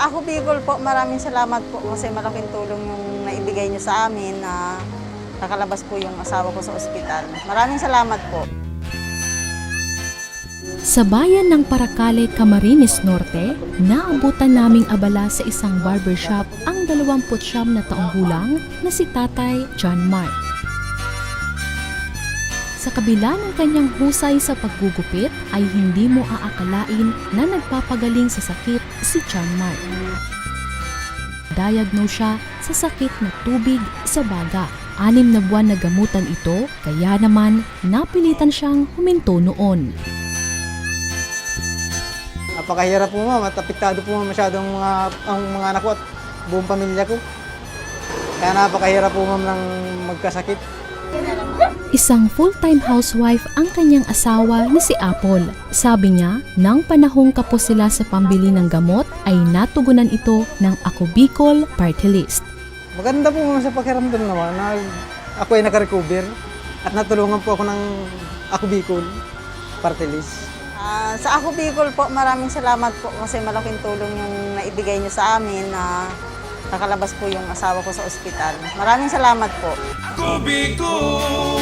Ako Bicol po, maraming salamat po kasi malaking tulong yung naibigay niyo sa amin na nakalabas po yung asawa ko sa ospital. Maraming salamat po. Sa bayan ng Paracale, Camarines Norte, naabutan naming abala sa isang barbershop ang 29 na taong gulang na si Tatay John Mark. Sa kabila ng kanyang husay sa paggugupit ay hindi mo aakalain na nagpapagaling sa sakit si John Mark. Diagnose siya sa sakit na tubig sa baga. Anim na buwan na gamutan ito, kaya naman napilitan siyang huminto noon. Napakahirap po ma'am at apektado po masyadong mga, ang mga anak ko at buong pamilya ko. Kaya napakahirap po ma'am ng magkasakit. Isang full-time housewife ang kanyang asawa na si Apple. Sabi niya, nang panahong kapos sila sa pambili ng gamot, ay natugunan ito ng Ako Bicol Party List. Maganda po sa pakiramdam naman na ako ay nakarecover at natulungan po ako ng ako Bicol party list. Ah, sa Ako Bicol po, maraming salamat po kasi malaking tulong yung naibigay niyo sa amin na nakalabas po yung asawa ko sa ospital. Maraming salamat po. Ako Bicol